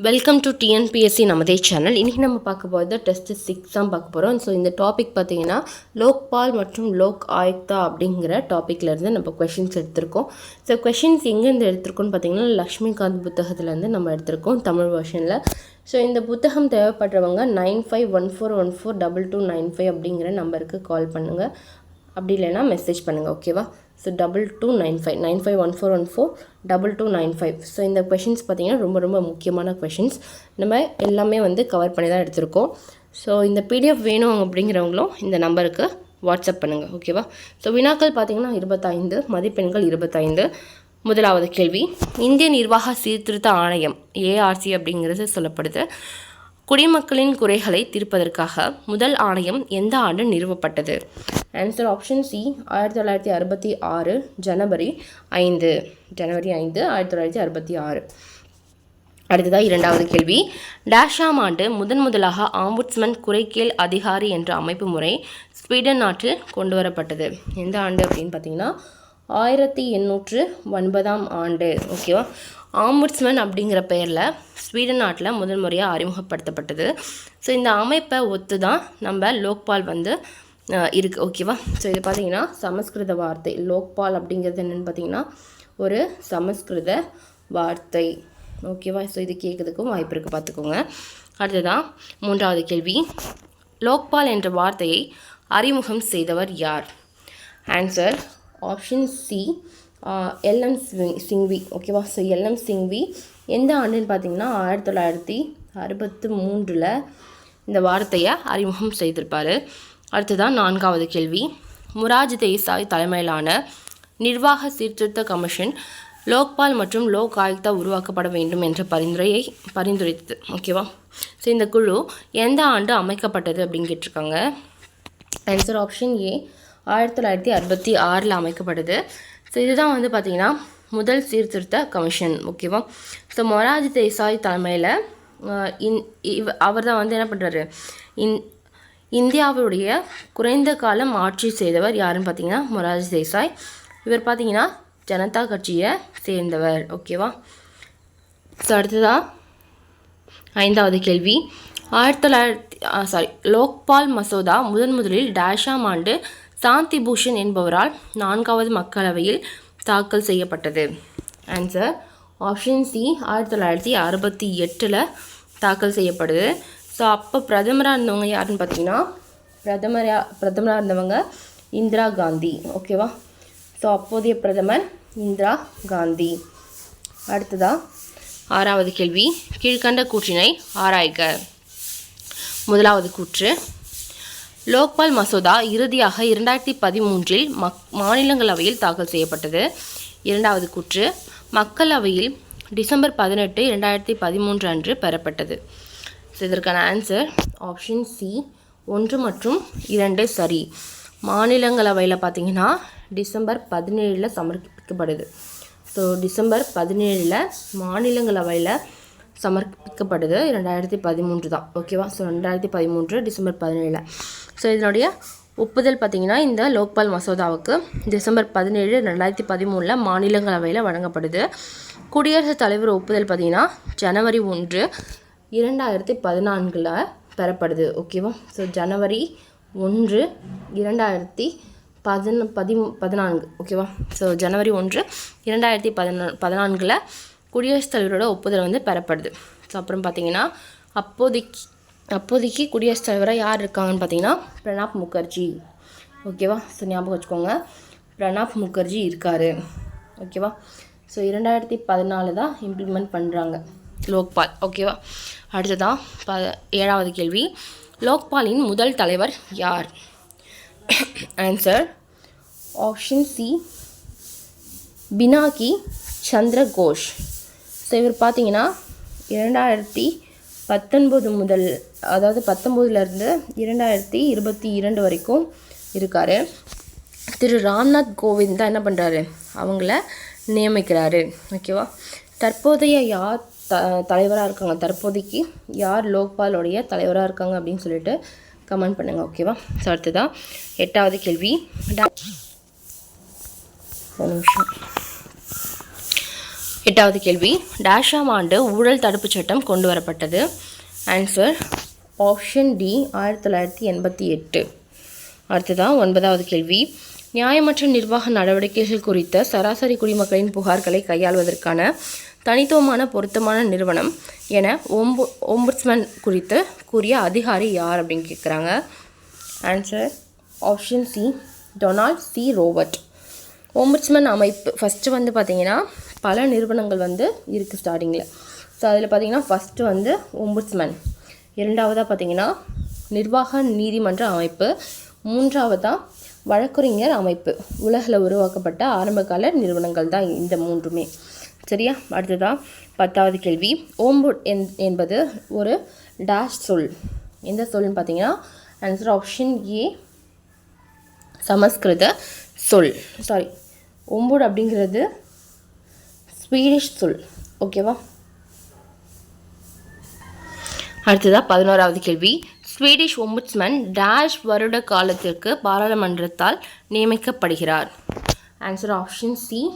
Welcome to TNPSC நமதே channel இன்றைக்கி நம்ம பார்க்க போகிறது டெஸ்ட் சிக்ஸ் தான் பார்க்க போகிறோம் ஸோ இந்த டாபிக் பார்த்தீங்கன்னா லோக்பால் மற்றும் லோக் ஆயுக்தா அப்படிங்கிற டாப்பிக்லேருந்து நம்ம கொஷின்ஸ் எடுத்திருக்கோம். ஸோ கொஷின்ஸ் எங்கேருந்து எடுத்திருக்கோம்னு பார்த்தீங்கன்னா லக்ஷ்மிகாந்த் புத்தகத்துலேருந்து நம்ம எடுத்திருக்கோம் தமிழ் வெர்ஷனில் ஸோ இந்த புத்தகம் தேவைப்படுறவங்க nine five one four one four double two nine five அப்படிங்கிற நம்பருக்கு கால் பண்ணுங்கள் அப்படி இல்லைன்னா மெசேஜ் பண்ணுங்கள் ஓகேவா so double two nine five nine five one four one four double two nine five so இந்த கொஷின்ஸ் பார்த்தீங்கன்னா ரொம்ப ரொம்ப முக்கியமான கொஷின்ஸ் நம்ம எல்லாமே வந்து கவர் பண்ணி தான் எடுத்திருக்கோம். ஸோ இந்த பிடிஎஃப் வேணும் அப்படிங்கிறவங்களும் இந்த நம்பருக்கு வாட்ஸ்அப் பண்ணுங்கள் ஓகேவா ஸோ வினாக்கள் பார்த்தீங்கன்னா இருபத்தைந்து மதிப்பெண்கள் இருபத்தைந்து. முதலாவது கேள்வி இந்திய நிர்வாக சீர்திருத்த ஆணையம் ஏஆர்சி அப்படிங்கிறது சொல்லப்படுது. குடிமக்களின் குறைகளை தீர்ப்பதற்காக முதல் ஆணையம் எந்த ஆண்டு நிறுவப்பட்டது? ஆன்சர் ஆப்ஷன் சி ஆயிரத்தி தொள்ளாயிரத்தி அறுபத்தி ஆறு ஜனவரி ஐந்து. ஜனவரி ஐந்து ஆயிரத்தி தொள்ளாயிரத்தி அறுபத்தி ஆறு. அடுத்ததாக இரண்டாவது கேள்வி. டேஷாம் ஆண்டு முதன் முதலாக ஆம்புட்ஸ்மன் குறைக்கேள் அதிகாரி என்ற அமைப்பு முறை ஸ்வீடன் நாட்டில் கொண்டு வரப்பட்டது எந்த ஆண்டு அப்படின்னு பார்த்தீங்கன்னா ஆயிரத்தி எண்ணூற்று ஒன்பதாம் ஆண்டு. ஓகேவா ஆம்புட்ஸ்மேன் அப்படிங்கிற பெயரில் ஸ்வீடன் நாட்டில் முதல் முறையாக அறிமுகப்படுத்தப்பட்டது. ஸோ இந்த அமைப்பை ஒத்து தான் நம்ம லோக்பால் வந்து இருக்குது ஓகேவா ஸோ இது பார்த்தீங்கன்னா சமஸ்கிருத வார்த்தை. லோக்பால் அப்படிங்கிறது என்னென்னு பார்த்தீங்கன்னா ஒரு சமஸ்கிருத வார்த்தை. ஓகேவா ஸோ இது கேட்குறதுக்கும் வாய்ப்பு இருக்குது பார்த்துக்கோங்க அடுத்ததான் மூன்றாவது கேள்வி. லோக்பால் என்ற வார்த்தையை அறிமுகம் செய்தவர் யார்? Answer option C LM Singhvi. ஓகேவா ஸோ எல்எம் சிங்வி. எந்த ஆண்டுன்னு பார்த்தீங்கன்னா ஆயிரத்தி தொள்ளாயிரத்தி அறுபத்து மூன்றில் இந்த வார்த்தையை அறிமுகம் செய்திருப்பார். அடுத்ததான் நான்காவது கேள்வி. முராஜ் தேசாய் தலைமையிலான நிர்வாக சீர்திருத்த கமிஷன் லோக்பால் மற்றும் லோக் ஆயுக்தா உருவாக்கப்பட வேண்டும் என்ற பரிந்துரையை பரிந்துரைத்தது. ஓகேவா ஸோ இந்த குழு எந்த ஆண்டு அமைக்கப்பட்டது அப்படின்னு கேட்டிருக்காங்க? ஆன்சர் ஆப்ஷன் ஏ ஆயிரத்தி தொள்ளாயிரத்தி அறுபத்தி ஆறில் அமைக்கப்பட்டது. ஸோ இதுதான் வந்து பார்த்திங்கன்னா முதல் சீர்திருத்த கமிஷன் ஓகேவா ஸோ மொராஜி தேசாய் தலைமையில் இன் இவ அவர் தான் வந்து என்ன பண்ணுறாரு இன் இந்தியாவுடைய குறைந்த காலம் ஆட்சி செய்தவர் யாருன்னு பார்த்தீங்கன்னா மொராஜி தேசாய். இவர் பார்த்தீங்கன்னா ஜனதா கட்சியை சேர்ந்தவர் ஓகேவா ஸோ அடுத்ததாக ஐந்தாவது கேள்வி. ஆயிரத்தி தொள்ளாயிரத்தி சாரி லோக்பால் மசோதா முதன் முதலில் டேஷாம் ஆண்டு சாந்தி பூஷன் என்பவரால் நான்காவது மக்களவையில் தாக்கல் செய்யப்பட்டது. ஆன்சர் ஆப்ஷன் சி ஆயிரத்தி தொள்ளாயிரத்தி அறுபத்தி எட்டில் தாக்கல் செய்யப்படுது. ஸோ அப்போ பிரதமராக இருந்தவங்க யாருன்னு பார்த்தீங்கன்னா பிரதமராக பிரதமராக இருந்தவங்க இந்திரா காந்தி. ஓகேவா ஸோ அப்போதைய பிரதமர் இந்திரா காந்தி. அடுத்ததா? ஆறாவது கேள்வி. கீழ்கண்ட கூற்றினை ஆராய்க. முதலாவது கூற்று. லோக்பால் மசோதா இறுதியாக இரண்டாயிரத்தி பதிமூன்றில் மக் மாநிலங்களவையில் தாக்கல் செய்யப்பட்டது. இரண்டாவது கூற்று மக்களவையில் டிசம்பர் பதினெட்டு இரண்டாயிரத்தி பதிமூன்று அன்று பெறப்பட்டது. இதற்கான ஆன்சர் ஆப்ஷன் சி ஒன்று மற்றும் இரண்டு சரி. மாநிலங்களவையில் பார்த்தீங்கன்னா டிசம்பர் பதினேழில் சமர்ப்பிக்கப்படுது. ஸோ டிசம்பர் பதினேழில் மாநிலங்களவையில் சமர்ப்பிக்கப்படுது. ரெண்டாயிரத்தி பதிமூன்று தான். ஓகேவா ஸோ ரெண்டாயிரத்தி பதிமூன்று டிசம்பர் பதினேழில் ஸோ இதனுடைய ஒப்புதல் பார்த்திங்கன்னா இந்த லோக்பால் மசோதாவுக்கு டிசம்பர் பதினேழு ரெண்டாயிரத்தி பதிமூணில் மாநிலங்களவையில் வழங்கப்படுது. குடியரசுத் தலைவர் ஒப்புதல் பார்த்திங்கன்னா ஜனவரி ஒன்று இரண்டாயிரத்தி பதினான்கில் பெறப்படுது. ஓகேவா ஸோ ஜனவரி ஒன்று இரண்டாயிரத்தி பதின பதி பதினான்கு. ஓகேவா ஸோ ஜனவரி ஒன்று இரண்டாயிரத்தி பதினா பதினான்கில் குடியரசுத் தலைவரோட ஒப்புதல் வந்து பெறப்படுது. ஸோ அப்புறம் பார்த்தீங்கன்னா அப்போதைக்கு அப்போதைக்கு குடியரசுத் தலைவராக யார் இருக்காங்கன்னு பார்த்தீங்கன்னா பிரணாப் முகர்ஜி. ஓகேவா ஸோ ஞாபகம் வச்சுக்கோங்க. பிரணாப் முகர்ஜி இருக்கார். ஓகேவா ஸோ இரண்டாயிரத்தி பதினாலு தான் இம்ப்ளிமெண்ட் பண்ணுறாங்க லோக்பால். ஓகேவா அடுத்ததான் ப ஏழாவது கேள்வி. லோக்பாலின் முதல் தலைவர் யார்? Answer option C Pinaki Chandra Ghosh so இவர் பார்த்தீங்கன்னா இரண்டாயிரத்தி பத்தொன்பது முதல் அதாவது பத்தொம்போதுலேருந்து இரண்டாயிரத்தி இருபத்தி இரண்டு வரைக்கும் இருக்கார். திரு ராம்நாத் கோவிந்த் தான் என்ன பண்ணுறாரு அவங்கள நியமிக்கிறாரு. ஓகேவா தற்போதைய யார் த தலைவராக இருக்காங்க? தற்போதைக்கு யார் லோக்பாலோடைய தலைவராக இருக்காங்க அப்படின்னு சொல்லிட்டு கமெண்ட் பண்ணுங்கள் ஓகேவா ஸோ அடுத்ததான் எட்டாவது கேள்வி. ஒரு நிமிஷம். எட்டாவது கேள்வி. டேஷாம் ஆண்டு ஊழல் தடுப்புச் சட்டம் கொண்டு வரப்பட்டது ஆன்சர் ஆப்ஷன் டி ஆயிரத்தி தொள்ளாயிரத்தி எண்பத்தி எட்டு. அடுத்ததான் ஒன்பதாவது கேள்வி. நியாயமற்ற நிர்வாக நடவடிக்கைகள் குறித்த சராசரி குடிமக்களின் புகார்களை கையாள்வதற்கான தனித்துவமான பொருத்தமான நிறுவனம் என ஒம்பு ஒம்புட்ஸ்மேன் குறித்து கூறிய அதிகாரி யார் அப்படின்னு கேட்குறாங்க answer option C Donald C Robert ombudsman அமைப்பு ஃபஸ்ட்டு வந்து பார்த்திங்கன்னா பல நிறுவனங்கள் வந்து இருக்குது ஸ்டார்டிங்கில் ஸோ அதில் பார்த்தீங்கன்னா ஃபஸ்ட்டு வந்து ஒம்புட்ஸ்மேன் இரண்டாவதாக பார்த்தீங்கன்னா நிர்வாக நீதிமன்ற அமைப்பு. மூன்றாவதாக வழக்கறிஞர் அமைப்பு. உலகில் உருவாக்கப்பட்ட ஆரம்பகால நிறுவனங்கள் தான் இந்த மூன்றுமே. சரியா? அடுத்ததாக பத்தாவது கேள்வி. ஓம்புட் என் என்பது ஒரு டேஷ் சொல். எந்த சொல்னு பார்த்தீங்கன்னா ஆன்சர் ஆப்ஷன் ஏ சமஸ்கிருத சொல். சாரி ஒம்புட் அப்படிங்கிறது ஸ்வீடிஷ் சொல். ஓகேவா? அடுத்ததாக பதினோராவது கேள்வி. ஸ்வீடிஷ் ஒம்புட்ஸ்மேன் டேஷ் வருட காலத்திற்கு பாராளுமன்றத்தால் நியமிக்கப்படுகிறார். ஆன்சர் ஆப்ஷன் சி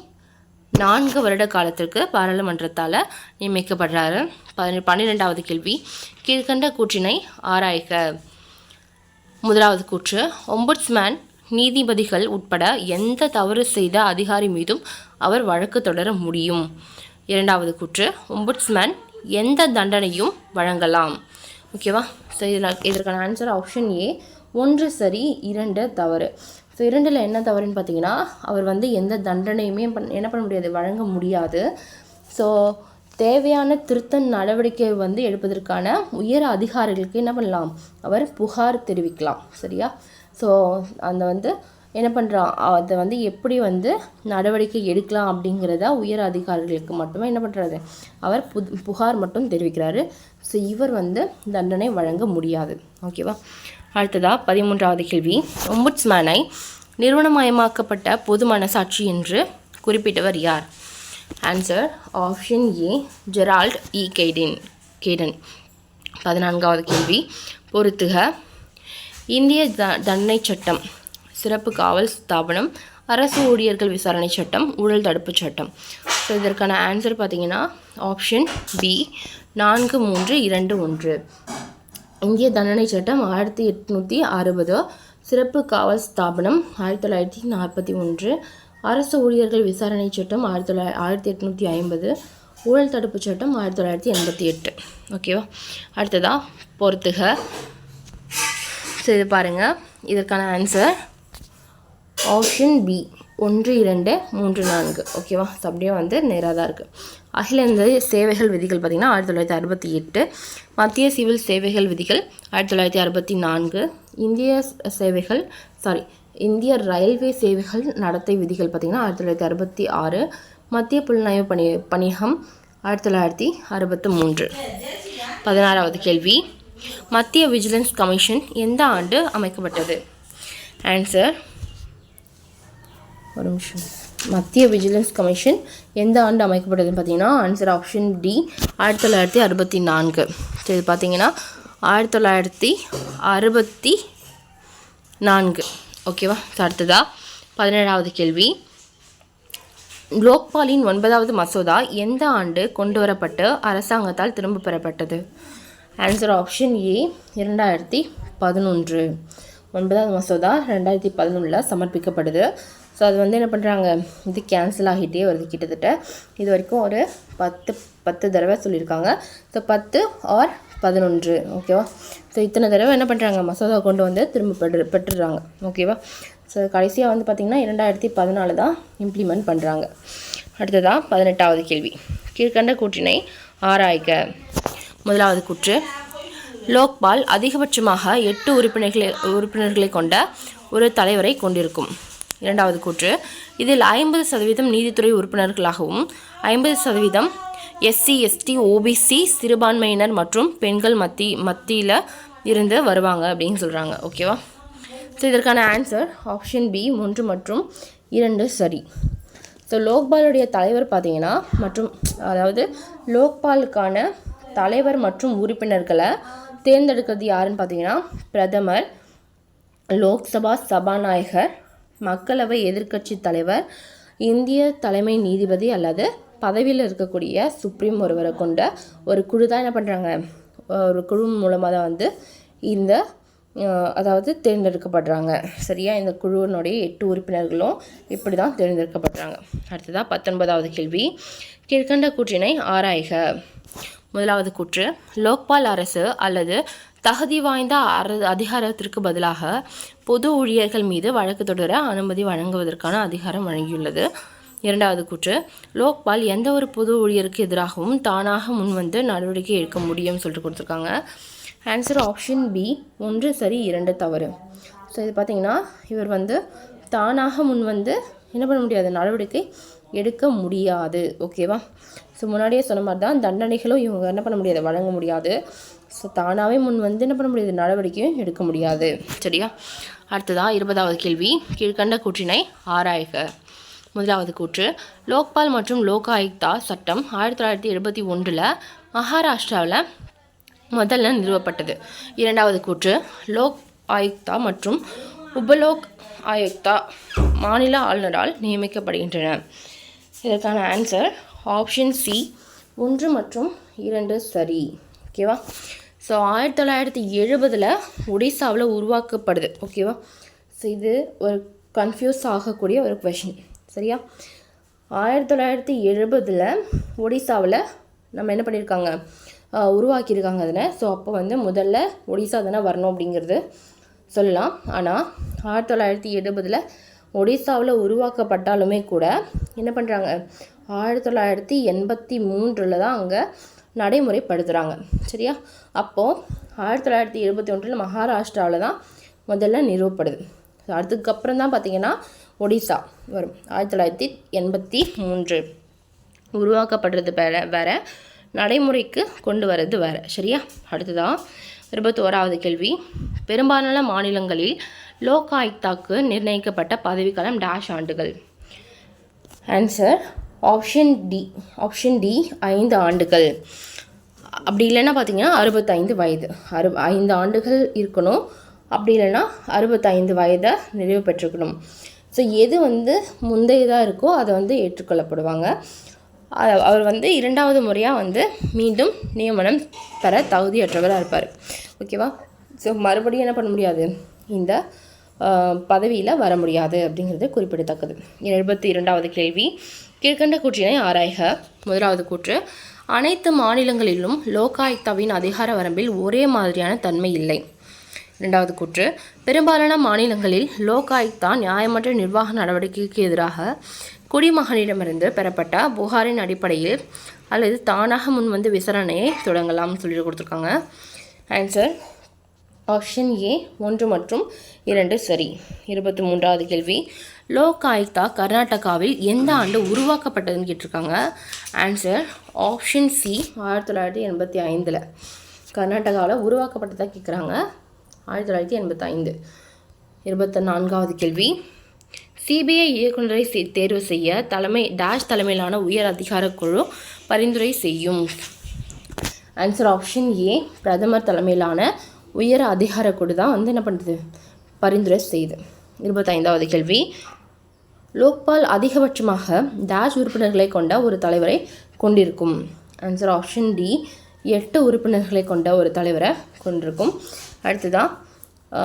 நான்கு வருட காலத்திற்கு பாராளுமன்றத்தால் நியமிக்கப்படுறாரு. பதின பன்னிரெண்டாவது கேள்வி. கீழ்கண்ட கூற்றினை ஆராய்க. முதலாவது கூற்று. ஒம்புட்ஸ்மேன் நீதிபதிகள் உட்பட எந்த தவறு செய்த அதிகாரி மீதும் அவர் வழக்கு தொடர முடியும். இரண்டாவது கூற்று ஒம்புட்ஸ்மேன் எந்த தண்டனையும் வழங்கலாம். ஓகேவா? ஸோ இதில் இதற்கான ஆன்சர் ஆப்ஷன் ஏ ஒன்று சரி இரண்டு தவறு. ஸோ இரண்டில் என்ன தவறுன்னு பார்த்தீங்கன்னா அவர் வந்து எந்த தண்டனையுமே பண் என்ன பண்ண முடியாது வழங்க முடியாது. ஸோ தேவையான திருத்த நடவடிக்கை வந்து எடுப்பதற்கான உயர் அதிகாரிகளுக்கு என்ன பண்ணலாம்? அவர் புகார் தெரிவிக்கலாம். சரியா? ஸோ அந்த வந்து என்ன பண்ணுறான் அதை வந்து எப்படி வந்து நடவடிக்கை எடுக்கலாம் அப்படிங்கிறத உயர் அதிகாரிகளுக்கு மட்டுமே என்ன பண்ணுறாரு அவர் புது புகார் மட்டும் தெரிவிக்கிறாரு. ஸோ இவர் வந்து தண்டனை வழங்க முடியாது. ஓகேவா அடுத்ததாக பதிமூன்றாவது கேள்வி. ஒம்புட்ஸ்மேனை நிறுவனமயமாக்கப்பட்ட பொது மனசாட்சி என்று குறிப்பிட்டவர் யார்? Answer option A Gerald E Caiden Caiden பதினான்காவது கேள்வி. பொறுத்துக. இந்திய த தண்டனை சட்டம் சிறப்பு காவல் ஸ்தாபனம் அரசு ஊழியர்கள் விசாரணை சட்டம் ஊழல் தடுப்பு சட்டம். ஸோ இதற்கான ஆன்சர் பார்த்தீங்கன்னா ஆப்ஷன் பி நான்கு மூன்று இரண்டு ஒன்று. இந்திய தண்டனை சட்டம் ஆயிரத்தி எட்நூற்றி அறுபது சிறப்பு காவல் ஸ்தாபனம் ஆயிரத்தி தொள்ளாயிரத்தி நாற்பத்தி ஒன்று. அரசு ஊழியர்கள் விசாரணை சட்டம் ஆயிரத்தி தொள்ளாயிர ஆயிரத்தி எட்நூற்றி ஐம்பது ஊழல் தடுப்பு சட்டம் ஆயிரத்தி தொள்ளாயிரத்தி எண்பத்தி எட்டு. ஓகேவா அடுத்ததாக பொறுத்துக. ஸோ இது பாருங்கள் இதற்கான ஆன்சர் ஆப்ஷன் பி ஒன்று இரண்டு மூன்று நான்கு. ஓகேவா ஸோ அப்படியே வந்து நேராக தான் இருக்குது அகில இந்திய சேவைகள் விதிகள் பார்த்திங்கன்னா ஆயிரத்தி தொள்ளாயிரத்தி அறுபத்தி எட்டு. மத்திய சிவில் சேவைகள் விதிகள் ஆயிரத்தி தொள்ளாயிரத்தி அறுபத்தி நான்கு. இந்திய சேவைகள் சாரி இந்திய ரயில்வே சேவைகள் நடத்தை விதிகள் பார்த்திங்கன்னா ஆயிரத்தி தொள்ளாயிரத்தி அறுபத்தி ஆறு. மத்திய புலனாய்வு பணி பணியகம் ஆயிரத்தி தொள்ளாயிரத்தி அறுபத்தி மூன்று. பதினாறாவது கேள்வி. மத்திய விஜிலன்ஸ் கமிஷன் எந்த ஆண்டு அமைக்கப்பட்டது? ஆன்சர் ஒரு நிமிஷம். மத்திய விஜிலன்ஸ் கமிஷன் எந்த ஆண்டு அமைக்கப்பட்டதுன்னு பார்த்தீங்கன்னா ஆன்சர் ஆப்ஷன் டி ஆயிரத்தி தொள்ளாயிரத்தி அறுபத்தி நான்கு. ஸோ இது பார்த்தீங்கன்னா ஆயிரத்தி தொள்ளாயிரத்தி அறுபத்தி நான்கு. ஓகேவா அடுத்ததா பதினேழாவது கேள்வி. லோக்பாலின் ஒன்பதாவது மசோதா எந்த ஆண்டு கொண்டு வரப்பட்டு அரசாங்கத்தால் திரும்ப பெறப்பட்டது? ஆன்சர் ஆப்ஷன் ஏ இரண்டாயிரத்தி பதினொன்று. ஒன்பதாவது மசோதா ரெண்டாயிரத்தி பதினொன்றில் சமர்ப்பிக்கப்படுது. ஸோ அது வந்து என்ன பண்ணுறாங்க இது கேன்சல் ஆகிட்டே வருது கிட்டத்தட்ட. இது வரைக்கும் ஒரு பத்து பத்து தடவை சொல்லியிருக்காங்க. ஸோ பத்து ஆர் பதினொன்று ஓகேவா ஸோ இத்தனை தடவை என்ன பண்ணுறாங்க மசோதா கொண்டு வந்து திரும்ப பெற்று பெற்றுடுறாங்க ஓகேவா ஸோ கடைசியாக வந்து பார்த்திங்கன்னா இரண்டாயிரத்தி பதினாலு தான் இம்ப்ளிமெண்ட் பண்ணுறாங்க அடுத்ததாக பதினெட்டாவது கேள்வி. கீழ்கண்ட கூற்றினை ஆராய்க. முதலாவது கூற்று. லோக்பால் அதிகபட்சமாக எட்டு உறுப்பினர்களை உறுப்பினர்களை கொண்ட ஒரு தலைவரை கொண்டிருக்கும். இரண்டாவது கூற்று. இதில் ஐம்பது சதவீதம் நீதித்துறை உறுப்பினர்களாகவும் ஐம்பது சதவீதம் எஸ்சி எஸ்டி ஓபிசி சிறுபான்மையினர் மற்றும் பெண்கள் மத்தி மத்தியில் இருந்து வருவாங்க அப்படின்னு சொல்கிறாங்க ஓகேவா? ஸோ இதற்கான ஆன்சர் ஆப்ஷன் பி ஒன்று மற்றும் இரண்டு சரி. ஸோ லோக்பாலுடைய தலைவர் பார்த்தீங்கன்னா மற்றும் அதாவது லோக்பாலுக்கான தலைவர் மற்றும் உறுப்பினர்களை தேர்ந்தெடுக்கிறது யாருன்னு பார்த்தீங்கன்னா பிரதமர் லோக்சபா சபாநாயகர் மக்களவை எதிர்க்கட்சி தலைவர் இந்திய தலைமை நீதிபதி அல்லது பதவியில் இருக்கக்கூடிய சுப்ரீம் ஒருவரை கொண்ட ஒரு குழு தான் என்ன பண்ணுறாங்க ஒரு குழு மூலமாக தான் வந்து இந்த அதாவது தேர்ந்தெடுக்கப்படுறாங்க. சரியா? இந்த குழுவினுடைய எட்டு உறுப்பினர்களும் இப்படி தான் தேர்ந்தெடுக்கப்படுறாங்க அடுத்ததாக பத்தொன்பதாவது கேள்வி. கீழ்கண்ட கூற்றினை ஆராய்க. முதலாவது கூற்று. லோக்பால் அரசு அல்லது தகுதி வாய்ந்த அர அதிகாரத்திற்கு பதிலாக பொது ஊழியர்கள் மீது வழக்கு தொடர அனுமதி வழங்குவதற்கான அதிகாரம் வழங்கியுள்ளது. இரண்டாவது கூற்று. லோக்பால் எந்த ஒரு பொது ஊழியருக்கு எதிராகவும் தானாக முன்வந்து நடவடிக்கை எடுக்க முடியும்னு சொல்லிட்டு கொடுத்துருக்காங்க. ஆன்சர் ஆப்ஷன் பி ஒன்று சரி இரண்டு தவறு. ஸோ இது பார்த்தீங்கன்னா இவர் வந்து தானாக முன்வந்து என்ன பண்ண முடியாது நடவடிக்கை எடுக்க முடியாது. ஓகேவா ஸோ முன்னாடியே சொன்ன மாதிரி தான் தண்டனைகளும் இவங்க என்ன பண்ண முடியாது வழங்க முடியாது. ஸோ தானாகவே முன் வந்து என்ன பண்ண முடியாது நடவடிக்கையும் எடுக்க முடியாது. சரியா? அடுத்ததான் இருபதாவது கேள்வி. கீழ்கண்ட கூற்றினை ஆராய்க. முதலாவது கூற்று. லோக்பால் மற்றும் லோக் ஆயுக்தா சட்டம் ஆயிரத்தி தொள்ளாயிரத்தி எழுபத்தி ஒன்றில் மகாராஷ்டிராவில் முதல்ல நிறுவப்பட்டது. இரண்டாவது கூற்று. லோக் ஆயுக்தா மற்றும் உபலோக் ஆயுக்தா மாநில ஆளுநரால் நியமிக்கப்படுகின்றன. இதற்கான ஆன்சர் ஆப்ஷன் சி ஒன்று மற்றும் இரண்டு சரி. ஓகேவா ஸோ ஆயிரத்தி தொள்ளாயிரத்தி எழுபதில் ஒடிசாவில் உருவாக்கப்படுது. ஓகேவா ஸோ இது ஒரு கன்ஃபியூஸ் ஆகக்கூடிய ஒரு கொஷின் சரியா? ஆயிரத்தி தொள்ளாயிரத்தி எழுபதில் ஒடிசாவில் நம்ம என்ன பண்ணியிருக்காங்க உருவாக்கியிருக்காங்க அதில். ஸோ அப்போ வந்து முதல்ல ஒடிசா தானே வரணும் அப்படிங்கிறது சொல்லலாம். ஆனால் ஆயிரத்தி தொள்ளாயிரத்தி எழுபதில் ஒடிசாவில் உருவாக்கப்பட்டாலுமே கூட என்ன பண்ணுறாங்க ஆயிரத்தி தொள்ளாயிரத்தி எண்பத்தி மூன்றில் தான் அங்கே நடைமுறைப்படுத்துகிறாங்க சரியா? அப்போது ஆயிரத்தி தொள்ளாயிரத்தி எழுபத்தி ஒன்றில் மகாராஷ்டிராவில் தான் முதல்ல நிறுவப்படுது. அதுக்கப்புறம் தான் பார்த்தீங்கன்னா ஒடிசா வரும். ஆயிரத்தி தொள்ளாயிரத்தி எண்பத்தி மூன்று உருவாக்கப்படுறது வேற வேற நடைமுறைக்கு கொண்டு வர்றது வேறு. சரியா? அடுத்ததான் இருபத்தோராவது கேள்வி. பெரும்பாலான மாநிலங்களில் லோக் ஆயுக்தாக்கு நிர்ணயிக்கப்பட்ட பதவிக்காலம் டேஷ் ஆண்டுகள். Answer option D option D ஐந்து ஆண்டுகள். அப்படி இல்லைன்னா பார்த்தீங்கன்னா அறுபத்தைந்து வயது. அறு ஐந்து ஆண்டுகள் இருக்கணும். அப்படி இல்லைன்னா அறுபத்தைந்து வயதை நிறைவு பெற்றுக்கணும். ஸோ எது வந்து முந்தையதாக இருக்கோ அதை வந்து ஏற்றுக்கொள்ளப்படுவாங்க. அவர் வந்து இரண்டாவது முறையாக வந்து மீண்டும் நியமனம் பெற தகுதியற்றவராக இருப்பார். ஓகேவா ஸோ மறுபடியும் என்ன பண்ண முடியாது? இந்த பதவியில் வர முடியாது அப்படிங்கிறது குறிப்பிடத்தக்கது. எழுபத்தி இரண்டாவது கேள்வி. கீழ்கண்ட கூற்றினை ஆராய்க. முதலாவது கூற்று. அனைத்து மாநிலங்களிலும் லோகாயுக்தாவின் அதிகார வரம்பில் ஒரே மாதிரியான தன்மை இல்லை. இரண்டாவது கூற்று. பெரும்பாலான மாநிலங்களில் லோகாயுக்தா நியாயமற்ற நிர்வாக நடவடிக்கைக்கு எதிராக குடிமகனிடமிருந்து பெறப்பட்ட புகாரின் அடிப்படையில் அல்லது தானாக முன்வந்து விசாரணையை தொடங்கலாம்னு சொல்லி கொடுத்துருக்காங்க. ஆன்சர் ஆப்ஷன் ஏ ஒன்று மற்றும் இரண்டு சரி. இருபத்தி மூன்றாவது கேள்வி. லோக் ஆயுக்தா கர்நாடகாவில் எந்த ஆண்டு உருவாக்கப்பட்டதுன்னு கேட்டிருக்காங்க? ஆன்சர் ஆப்ஷன் சி ஆயிரத்தி தொள்ளாயிரத்தி எண்பத்தி ஐந்தில். கர்நாடகாவில் உருவாக்கப்பட்டதாக கேட்குறாங்க? ஆயிரத்தி தொள்ளாயிரத்தி எண்பத்தி ஐந்து. இருபத்தி நான்காவது கேள்வி. சிபிஐ இயக்குநரை தேர்வு செய்ய தலைமை டேஷ் தலைமையிலான உயர் அதிகார குழு பரிந்துரை செய்யும். ஆன்சர் ஆப்ஷன் ஏ பிரதமர் தலைமையிலான உயர் அதிகார குழு தான் வந்து என்ன பண்ணுறது பரிந்துரை செய்யுது இருபத்தைந்தாவது கேள்வி. லோக்பால் அதிகபட்சமாக டேஷ் உறுப்பினர்களை கொண்ட ஒரு தலைவரை கொண்டிருக்கும். ஆன்சர் ஆப்ஷன் டி எட்டு உறுப்பினர்களை கொண்ட ஒரு தலைவரை கொண்டிருக்கும். அடுத்துதான்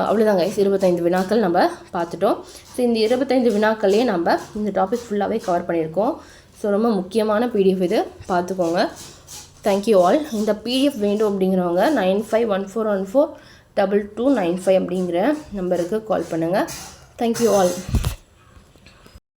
அவ்வளோதாங்க இருபத்தைந்து வினாக்கள் நம்ம பார்த்துட்டோம். ஸோ இந்த இருபத்தைந்து வினாக்கள்லேயே நம்ம இந்த டாபிக் ஃபுல்லாகவே கவர் பண்ணியிருக்கோம். ஸோ ரொம்ப முக்கியமான பிடிஎஃப் இது. பார்த்துக்கோங்க. தேங்க்யூ ஆல் இந்த பிடிஎஃப் வேண்டும் அப்படிங்கிறவங்க nine five one four one four double two nine five அப்படிங்கிற நம்பருக்கு கால் பண்ணுங்கள் தேங்க்யூ ஆல்